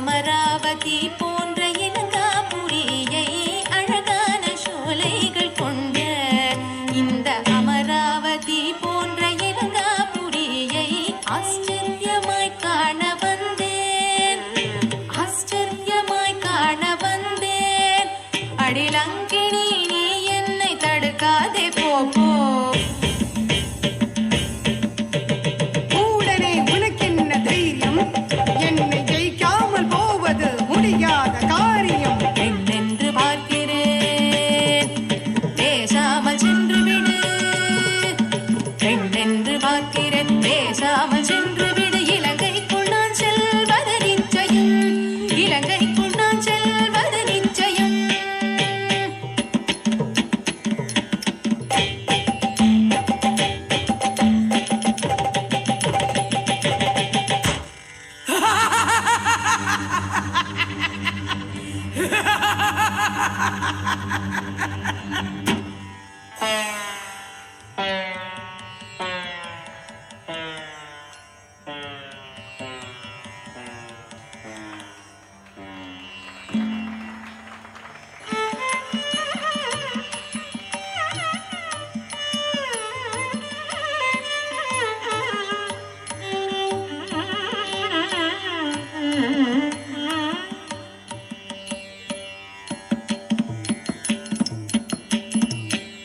அமராவதி போன்ற இலங்காபுரியை அழகான சோலைகள் கொண்ட இந்த அமராவதி போன்ற இலங்காபுரியை ஆச்சரியமாய் காண வந்தேன். ஆச்சரியமாய் காண வந்தேன். அடிலங்க Yeah.